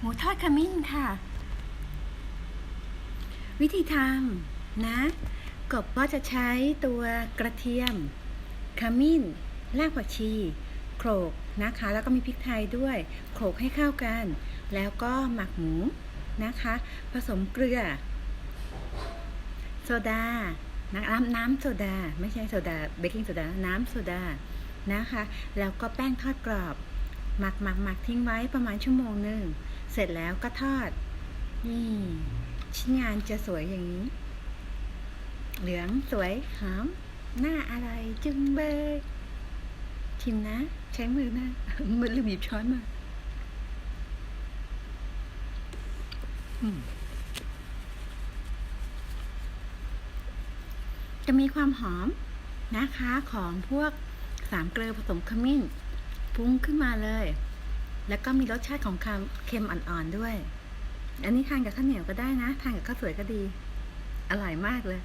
หมูทอดขมิ้นค่ะ วิธีทำนะ กบก็จะใช้ตัวกระเทียม ขมิ้น รากผักชี โขลกนะคะ แล้วก็มีพริกไทยด้วย โขลกให้เข้ากัน แล้วก็หมักหมูนะคะ ผสมเกลือ โซดา น้ำน้ำโซดา ไม่ใช่โซดา เบกกิ้งโซดา น้ำโซดานะคะ แล้วก็แป้งทอดกรอบ หมักหมักหมักทิ้งไว้ประมาณชั่วโมงหนึ่ง เสร็จแล้วก็ทอด นี่ ชิ้นงานจะสวยอย่างนี้ เหลืองสวยหอมหน้าอะไรจึงเบยชิมนะ ใช้มือนะมันลืมหยิบช้อนมาจะมีความหอมนะคะของพวกสามเกลือผสมขมิ้น ฟุ้งขึ้นมาเลย แล้วก็มีรสชาติของความเค็มอ่อนๆด้วย อันนี้ทานกับข้าวเหนียวก็ได้นะ ทานกับข้าวสวยก็ดี อร่อยมากเลย